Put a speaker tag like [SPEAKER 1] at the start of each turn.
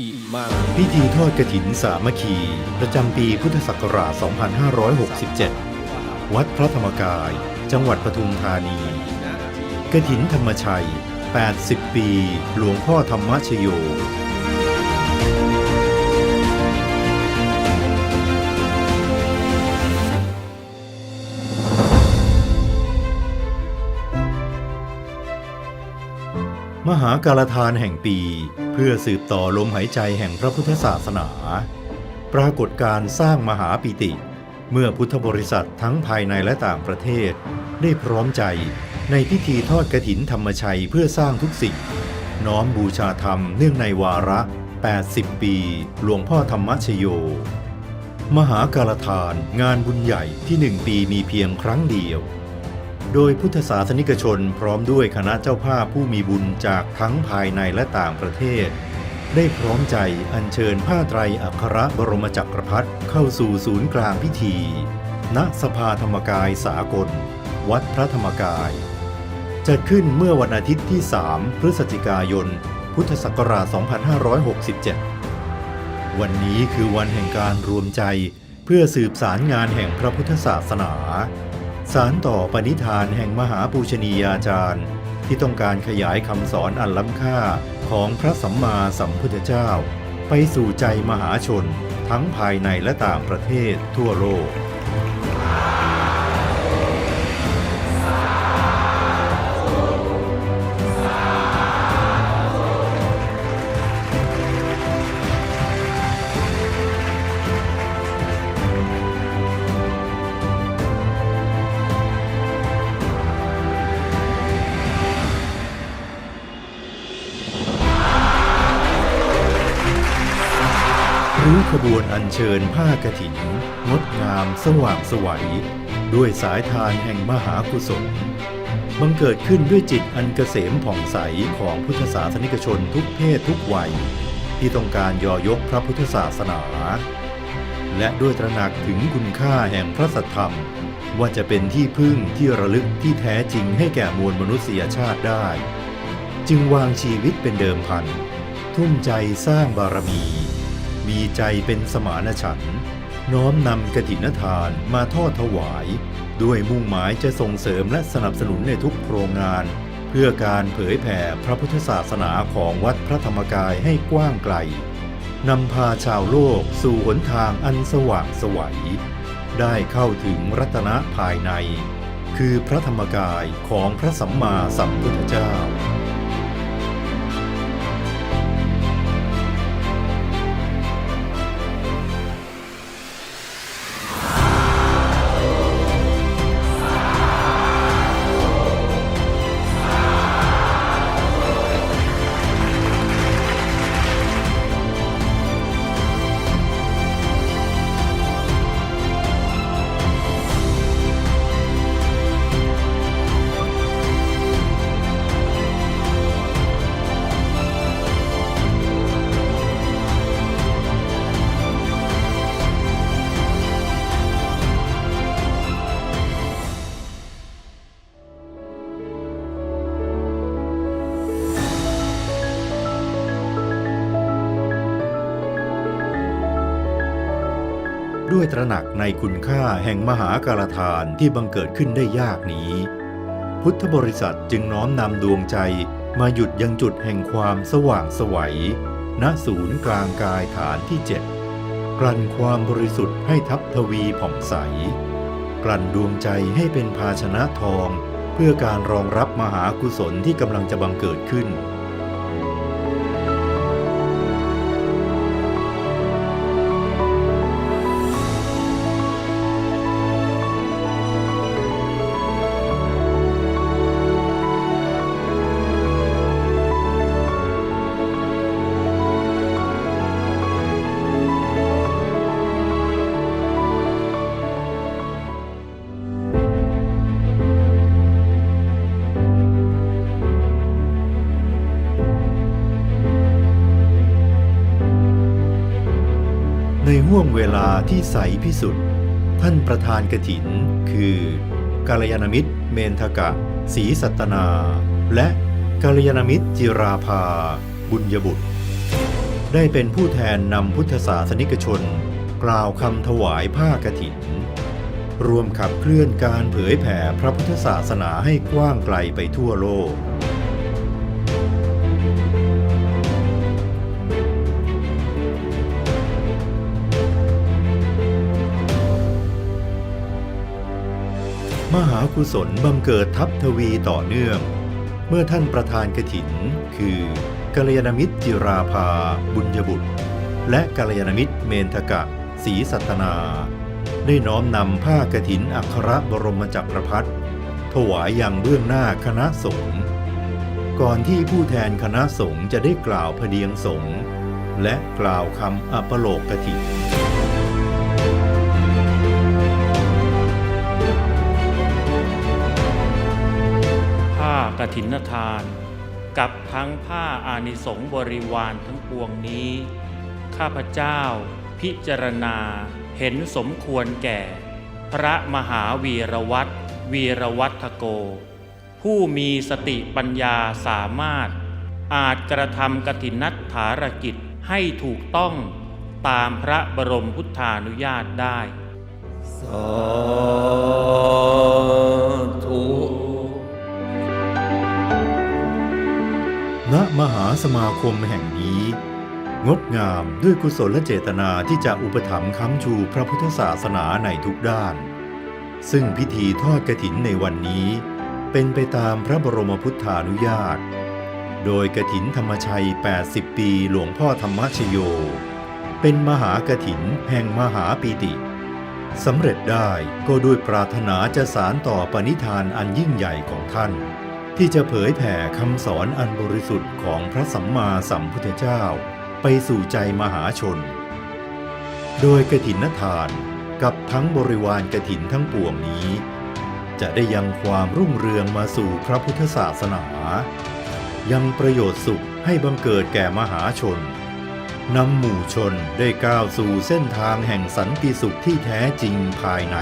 [SPEAKER 1] อิมัง
[SPEAKER 2] พิธีทอดกระถินสามัคคี ประจำปีพุทธศักราช 2567 วัดพระธรรมกาย จังหวัดปทุมธานี กระถินธรรมชัย 80 ปี หลวงพ่อธรรมชโย มหาการทานแห่งปี เพื่อสืบต่อลมหายใจแห่งพระพุทธศาสนา ปรากฏการสร้างมหาปิติ เมื่อพุทธบริษัททั้งภายในและต่างประเทศ ได้พร้อมใจในพิธีทอดกระถินธรรมชัยเพื่อสร้างทุกสิ่ง น้อมบูชาธรรมเนื่องในวาระ 80 ปี หลวงพ่อธรรมชโย มหาการทานงานบุญใหญ่ที่หนึ่งปีมีเพียงครั้งเดียว โดยพุทธศาสนิกชนพร้อมด้วยคณะเจ้าภาพผู้มีบุญจากทั้งภายในและต่างประเทศ ได้พร้อมใจอัญเชิญผ้าไตรอัครบรมจักรพรรดิเข้าสู่ศูนย์กลางพิธี ณสภาธรรมกายสากล วัดพระธรรมกาย จัดขึ้นเมื่อวันอาทิตย์ที่ 3 พฤศจิกายน พุทธศักราช 2567 วันนี้คือวันแห่งการรวมใจเพื่อสืบสารงานแห่งพระพุทธศาสนา สารต่อปณิธานแห่งมหาปูชนียาจารย์ ที่ต้องการขยายคำสอนอันล้ำค่าของพระสัมมาสัมพุทธเจ้า ไปสู่ใจมหาชน ทั้งภายในและต่างประเทศทั่วโลก รู้ขบวนอัญเชิญผ้ากฐิน งดงามสว่างสวัย ด้วยสายทานแห่งมหากุศลบังเกิดขึ้นด้วยจิตอันเกษมผ่องใสของพุทธศาสนิกชนทุกเพศทุกวัย ที่ต้องการยอยกพระพุทธศาสนา และด้วยตระหนักถึงคุณค่าแห่งพระสัทธรรม ว่าจะเป็นที่พึ่งที่ระลึกที่แท้จริงให้แก่มวลมนุษยชาติได้ จึงวางชีวิตเป็นเดิมพัน ทุ่มใจสร้างบารมี มีใจเป็นสมานฉันท์น้อมนำกฐินทานมาทอดถวาย ด้วยมุ่งหมายจะส่งเสริมและสนับสนุนในทุกโครงงาน เพื่อการเผยแผ่พระพุทธศาสนาของวัดพระธรรมกายให้กว้างไกลนำพาชาวโลกสู่หนทางอันสว่างสวัยได้เข้าถึงรัตนะภายใน คือพระธรรมกายของพระสัมมาสัมพุทธเจ้า ด้วยตระหนักในคุณค่าแห่งมหาการทานที่บังเกิดขึ้นได้ยากนี้ พุทธบริษัทจึงน้อมนำดวงใจมาหยุดยังจุดแห่งความสว่างไสวัยณศูนย์กลางกายฐานที่เจ็ดกลั่นความบริสุทธิ์ให้ทับทวีผ่องใส กลั่นดวงใจให้เป็นภาชนะทอง เพื่อการรองรับมหากุศลที่กำลังจะบังเกิดขึ้น ห่วงเวลาที่ใสพิสุทธิ์ท่านประธานกถิน คือกาลยานมิตร เมนทกะศรีสัตนา และกาลยานมิตรจิราภา บุญยบุตร ได้เป็นผู้แทนนำพุทธศาสนิกชน กล่าวคำถวายผ้ากฐิน รวมขับเคลื่อนการเผยแผ่พระพุทธศาสนาให้กว้างไกลไปทั่วโลก กุศลบังเกิดทับทวีต่อเนื่อง เมื่อท่านประธานกฐิน คือกัลยาณมิตรจิราภา บุญยบุตร และกัลยาณมิตรเมนทกะศรีสัตนา ได้น้อมนำผ้ากฐินอัครบรมจักรพรรดิถวายอยังเบื้องหน้าคณะสงฆ์ก่อนที่ผู้แทนคณะสงฆ์จะได้กล่าวพเดียงสงฆ์และกล่าวคำอัปโลกกฐิน
[SPEAKER 1] กฐินทาน กับทั้งผ้าอานิสงบริวารทั้งปวงนี้ ข้าพเจ้าพิจารณาเห็นสมควรแก่ พระมหาวีรวัตรวีรวัตโก ผู้มีสติปัญญาสามารถ อาจกระทำกฐินัตถารกิจให้ถูกต้องตามพระบรมพุทธานุญาตได้
[SPEAKER 3] ส
[SPEAKER 2] สมาคมแห่งนี้ งดงามด้วยกุศลเจตนาที่จะอุปถัมภ์ค้ำชูพระพุทธศาสนาในทุกด้าน ซึ่งพิธีทอดกฐินในวันนี้ เป็นไปตามพระบรมพุทธานุญาต โดยกฐินธรรมชัย 80 ปีหลวงพ่อธรรมชโย เป็นมหากฐินแห่งมหาปีติสำเร็จได้ก็ด้วยปรารถนาจะสารต่อปณิธานอันยิ่งใหญ่ของท่าน ที่จะเผยแผ่คำสอนอันบริสุทธิ์ของพระสัมมาสัมพุทธเจ้า ไปสู่ใจมหาชน โดยกฐินทานกับทั้งบริวารกฐินทั้งปวงนี้ จะได้ยังความรุ่งเรืองมาสู่พระพุทธศาสนา ยังประโยชน์สุขให้บังเกิดแก่มหาชนนำหมู่ชนได้ก้าวสู่เส้นทางแห่งสันติสุขที่แท้จริงภายใน